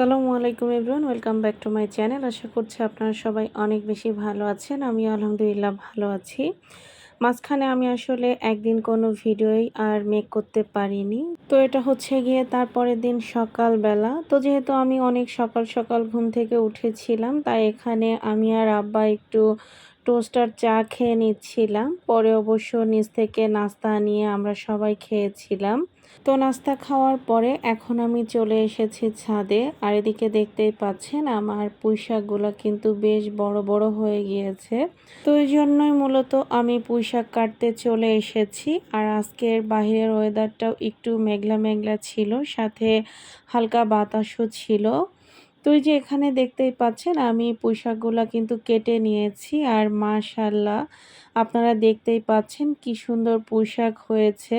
আসসালামু আলাইকুম everyone, welcome back to my channel. আশা করছি আপনারা সবাই অনেক বেশি ভালো আছেন। আমি আলহামদুলিল্লাহ ভালো আছি। মাঝখানে আমি আসলে একদিন কোনো ভিডিওই আর মেক করতে পারিনি। তো এটা হচ্ছে গিয়ে তারপরের দিন সকালবেলা। তো যেহেতু আমি অনেক সকাল সকাল ঘুম থেকে উঠেছিলাম, তাই এখানে আমি আর আব্বা একটু টোস্টার চা খেয়ে নিচ্ছিলাম। পরে অবশ্য নিচ থেকে নাস্তা নিয়ে আমরা সবাই খেয়েছিলাম। তো নাস্তা খাওয়ার পরে এখন আমি চলে এসেছি ছাদে, আর এদিকে দেখতেই পাচ্ছেন আমার পুঁইশাকগুলো কিন্তু বেশ বড় বড় হয়ে গিয়েছে। তো এই জন্যই মূলত আমি পুঁইশাক কাটতে চলে এসেছি, আর আজকের বাহিরের ওয়েদারটাও একটু মেঘলা মেঘলা ছিল, সাথে হালকা বাতাসও ছিল। তো এই যে এখানে দেখতেই পাচ্ছেন, আমি পোশাকগুলো কিন্তু কেটে নিয়েছি। আর মাশাল্লাহ আপনারা দেখতেই পাচ্ছেন কি সুন্দর পোশাক হয়েছে।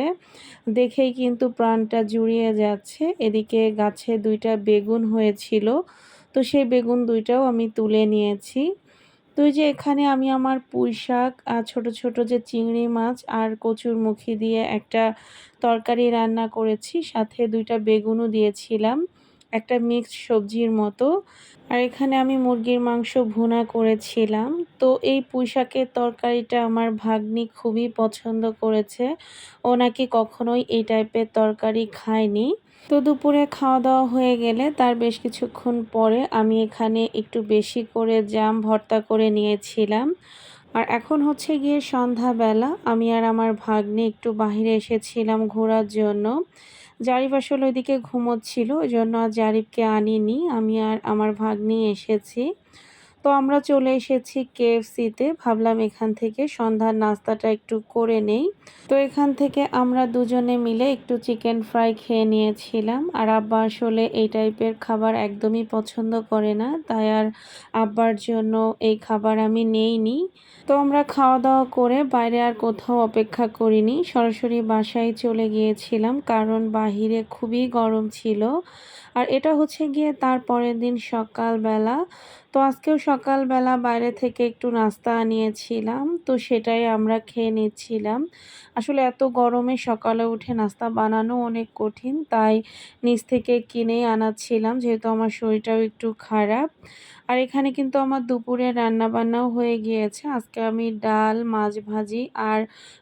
দেখেই কিন্তু প্রাণটা জুড়িয়ে যাচ্ছে। এদিকে গাছে দুইটা বেগুন হয়েছিল, তো সেই বেগুন দুইটাও আমি তুলে নিয়েছি। তো যে এখানে আমি আমার পুঁই শাক আর ছোটো ছোটো যে চিংড়ি মাছ আর কচুর মুখি দিয়ে একটা তরকারি রান্না করেছি, সাথে দুইটা বেগুনও দিয়েছিলাম। একটা মিক্সড সবজির মতো। আর এখানে আমি মুরগির মাংস ভুনা করেছিলাম। তো এই পুঁইশাকের তরকারিটা আমার ভাগ্নি খুবই পছন্দ করেছে। ও নাকি কখনোই এই টাইপের তরকারি খায়নি। তো দুপুরে খাওয়া দাওয়া হয়ে গেলে তার বেশ কিছুক্ষণ পরে আমি এখানে একটু বেশি করে জাম ভর্তা করে নিয়েছিলাম। আর এখন হচ্ছে গিয়ে সন্ধ্যাবেলা। আমি আর আমার ভাগ্নে একটু বাহিরে এসেছিলাম ঘোরার জন্য। জারিফ আসলে ওইদিকে ঘুমোচ্ছিল ওই জন্য আর জারিফকে আনিনি। আমি আর আমার ভাগ্নি এসেছি। তো আমরা চলে এসেছি কেএফসিতে। ভাবলাম এখান থেকে সন্ধ্যার নাস্তাটা একটু করে নেই। তো এখান থেকে আমরা দুজনে মিলে একটু চিকেন ফ্রাই খেয়ে নিয়েছিলাম। আর আব্বা আসলে এই টাইপের খাবার একদমই পছন্দ করে না। তাই আর আব্বার জন্য এই খাবার আমি নেইনি। তো আমরা খাওয়া দাওয়া করে বাইরে আর কোথাও অপেক্ষা করিনি। সরাসরি বাসায় চলে গিয়েছিলাম কারণ বাহিরে খুবই গরম ছিল। আর এটা হচ্ছে গিয়ে তার পরের দিন সকালবেলা। তো আজকেও সকালবেলা বাইরে থেকে একটু নাস্তা আনিয়েছিলাম তো সেটাই আমরা খেয়ে নিচ্ছিলাম। আসলে এত গরমে সকালে উঠে নাস্তা বানানো অনেক কঠিন, তাই নিচ থেকে কিনেই আনাচ্ছিলাম, যেহেতু আমার শরীরটাও একটু খারাপ। আর এখানে কিন্তু আমার দুপুরে রান্না বান্নাও হয়ে গিয়েছে। আজকে আমি ডাল, মাছ ভাজি আর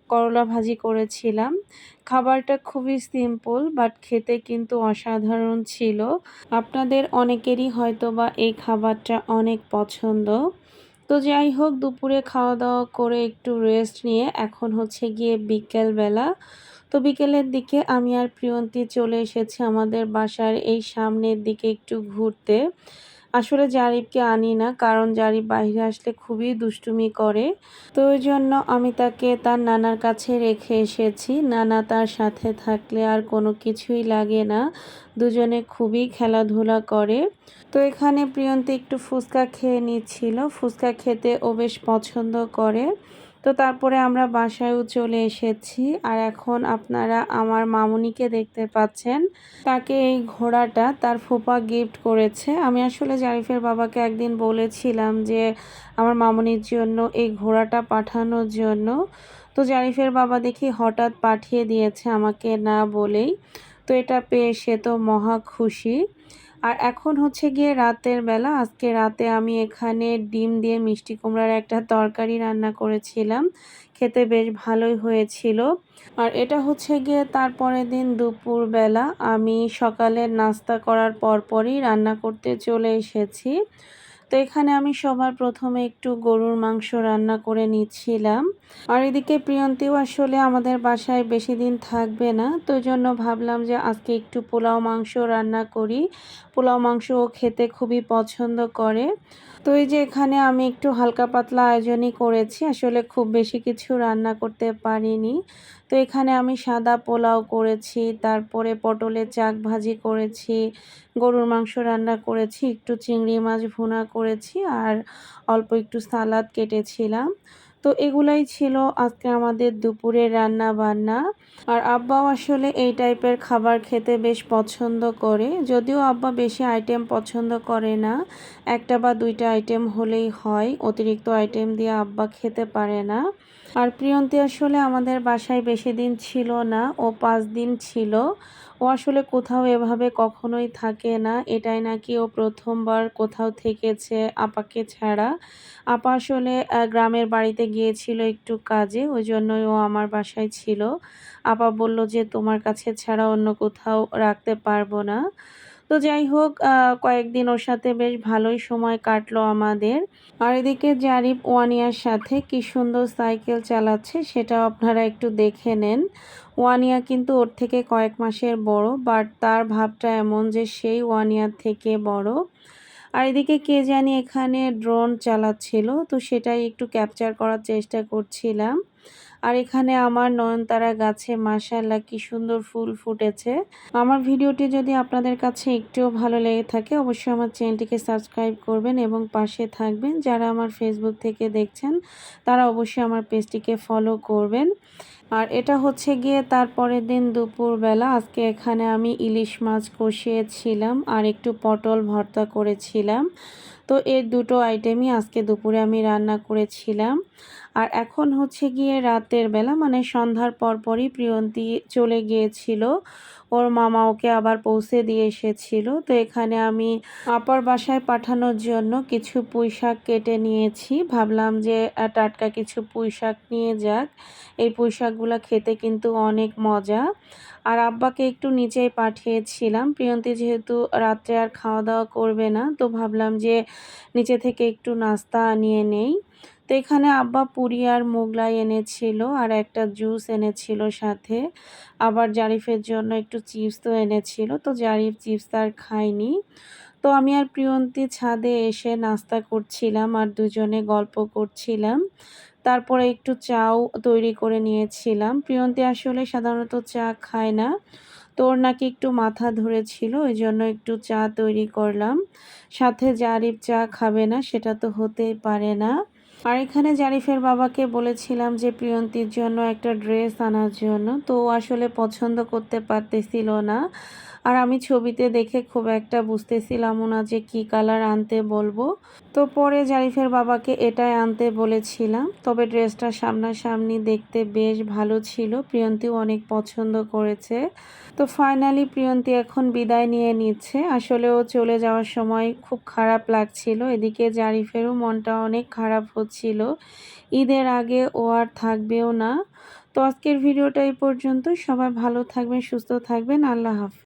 করলা ভাজি করেছিলাম। খাবারটা খুবই সিম্পল বাট খেতে কিন্তু অসাধারণ ছিল। আপনাদের অনেকেরই হয়তো বা এই খাবারটা অনেক পছন্দ। তো যাই হোক, দুপুরে খাওয়া দাওয়া করে একটু রেস্ট নিয়ে এখন হচ্ছে গিয়ে বিকেলবেলা। তো বিকেলের দিকে আমি আর প্রিয়ন্তী চলে এসেছি আমাদের বাসার এই সামনের দিকে একটু ঘুরতে। আসলে জারিফকে আনি না, কারণ জারিফ বাইরে আসলে খুবই দুষ্টুমি করে। তো ওই জন্য আমি তাকে তার নানার কাছে রেখে এসেছি। নানা তার সাথে থাকলে আর কোনো কিছুই লাগে না। দুজনে খুবই খেলাধুলা করে। তো এখানে প্রিয়ন্তী একটু ফুচকা খেয়ে নিচ্ছিল। ফুচকা খেতে ও বেশ পছন্দ করে। তো তারপরে আমরা বাসায়ও চলে এসেছি। আর এখন আপনারা আমার মামুনিকে দেখতে পাচ্ছেন। তাকে এই ঘোড়াটা তার ফোপা গিফট করেছে। আমি আসলে জারিফের বাবাকে একদিন বলেছিলাম যে আমার মামুনির জন্য এই ঘোড়াটা পাঠানোর জন্য। তো জারিফের বাবা দেখি হঠাৎ পাঠিয়ে দিয়েছে আমাকে না বলেই। তো এটা পেয়ে সে তো মহা খুশি। আর এখন হচ্ছে গিয়ে রাতের বেলা, আজকে রাতে আমি এখানে ডিম দিয়ে মিষ্টি কুমড়ার একটা তরকারি রান্না করেছিলাম। খেতে বেশ ভালোই হয়েছিল। আর এটা হচ্ছে গিয়ে তারপরের দিন দুপুরবেলা আমি সকালে নাস্তা করার পরপরই রান্না করতে চলে এসেছি। তো এখানে আমি সবার প্রথমে একটু গরুর মাংস রান্না করে নিচ্ছিলাম। আর এদিকে প্রিয়ন্তীও আসলে আমাদের বাসায় বেশি দিন থাকবে না, তো জন্য ভাবলাম যে আজকে একটু পোলাও মাংস রান্না করি। পোলাও মাংস খেতে খুবই পছন্দ করে। তো এই যে এখানে আমি একটু হালকা পাতলা আয়োজনই করেছি, আসলে খুব বেশি কিছু রান্না করতে পারিনি। তো এখানে আমি সাদা পোলাও করেছি, তারপরে পটলের চাক ভাজি করেছি, গরুর মাংস রান্না করেছি, একটু চিংড়ি মাছ ভুনা করেছি, আর অল্প একটু সালাদ কেটেছিলাম। তো এগুলাই ছিল আজকে আমাদের দুপুরের রান্না বান্না আর আব্বাও আসলে এই টাইপের খাবার খেতে বেশ পছন্দ করে। যদিও আব্বা বেশি আইটেম পছন্দ করে না, একটা বা দুইটা আইটেম হলেই হয়, অতিরিক্ত আইটেম দিয়ে আব্বা খেতে পারে না। আর প্রিয়ন্তী আসলে আমাদের বাসায় বেশি দিন ছিল না, ও পাঁচ দিন ছিল। ও আসলে কোথাও এভাবে কখনোই থাকে না। এটাই নাকি ও প্রথমবার কোথাও থেকেছে আপাকে ছাড়া। আপা আসলে গ্রামের বাড়িতে গিয়েছিল একটু কাজে, ওই জন্যই ও আমার বাসায় ছিল। আপা বলল যে, তোমার কাছে ছাড়া অন্য কোথাও রাখতে পারব না। তো যাই হোক কয়েকদিন ওর সাথে বেশ ভালোই সময় কাটলো আমাদের। আর এদিকে জারিফ ওয়ানিয়ার সাথে কি সুন্দর সাইকেল চালাচ্ছে সেটা আপনারা একটু দেখে নেন। ওয়ানিয়া কিন্তু ওর থেকে কয়েক মাসের বড় বাট তার ভাবটা এমন যে সেই ওয়ানিয়ার থেকে বড়। আর এদিকে কে জানি এখানে ড্রোন চালাচ্ছিল, তো সেটাই একটু ক্যাপচার করার চেষ্টা করছিলাম। আর এখানে আমার নয়নতারা গাছে মাসাল্লা কি সুন্দর ফুল ফুটেছে। আমার ভিডিওটি যদি আপনাদের কাছে একটুও ভালো লেগে থাকে, অবশ্যই আমার চ্যানেলটিকে সাবস্ক্রাইব করবেন এবং পাশে থাকবেন। যারা আমার ফেসবুক থেকে দেখছেন, তারা অবশ্যই আমার পেজটিকে ফলো করবেন। আর এটা হচ্ছে গিয়ে তারপরের দিন দুপুরবেলা। আজকে এখানে আমি ইলিশ মাছ কষিয়েছিলাম আর একটু পটল ভর্তা করেছিলাম। তো এর দুটো আইটেমই আজকে দুপুরে আমি রান্না করেছিলাম। আর এখন হচ্ছে গিয়ে রাতের বেলা মানে সন্ধ্যার পরপরই প্রিয়ন্তী চলে গিয়েছিল। ওর মামা ওকে আবার পৌঁছে দিয়ে এসেছিল। তো এখানে আমি আপার বাসায় পাঠানোর জন্য কিছু পুঁই শাক কেটে নিয়েছি। ভাবলাম যে টাটকা কিছু পুঁই শাক নিয়ে যাক। এই পুঁই শাকগুলো খেতে কিন্তু অনেক মজা। আর আব্বাকে একটু নিচেই পাঠিয়েছিলাম। প্রিয়ন্তী যেহেতু রাত্রে আর খাওয়া দাওয়া করবে না, তো ভাবলাম যে, নিচে থেকে একটু নাস্তা নিয়ে নেই। তো এখানে আব্বা পুরি আর মোগলাই এনেছিল আর একটা জুস এনেছিল সাথে। আবার জারিফের জন্য একটু চিপস তো এনেছিল, তো জারিফ চিপস আর খায়নি। তো আমি আর প্রিয়ন্তী ছাদে এসে নাস্তা করছিলাম আর দুজনে গল্প করছিলাম। তারপরে একটু চাও তৈরি করে নিয়েছিলাম। প্রিয়ন্তী আসলে সাধারণত চা খায় না তোর নাকি একটু মাথা ধরেছিল ওই জন্য একটু চা তৈরি করলাম। সাথে জারিফ চা খাবে না, সেটা তো হতেই পারে না। আর এখানে জারিফের বাবাকে বলেছিলাম যে প্রিয়ন্তীর জন্য একটা ড্রেস আনার জন্য। তো আসলে পছন্দ করতে পারতেছিল না। আর আমি ছবিতে দেখে খুব একটা বুঝতেছিলামও না যে কি কালার আনতে বলব। তো পরে জারিফের বাবাকে এটাই আনতে বলেছিলাম, তবে ড্রেসটা সামনাসামনি দেখতে বেশ ভালো ছিল। প্রিয়ন্তীও অনেক পছন্দ করেছে। তো ফাইনালি প্রিয়ন্তী এখন বিদায় নিয়ে নিচ্ছে। আসলে ও চলে যাওয়ার সময় খুব খারাপ লাগছিল। এদিকে জারিফেরও মনটা অনেক খারাপ হচ্ছিল। ঈদের আগে ও আর থাকবেও না। তো আজকের ভিডিওটা এই পর্যন্ত। সবাই ভালো থাকবেন, সুস্থ থাকবেন। আল্লাহ হাফিজ।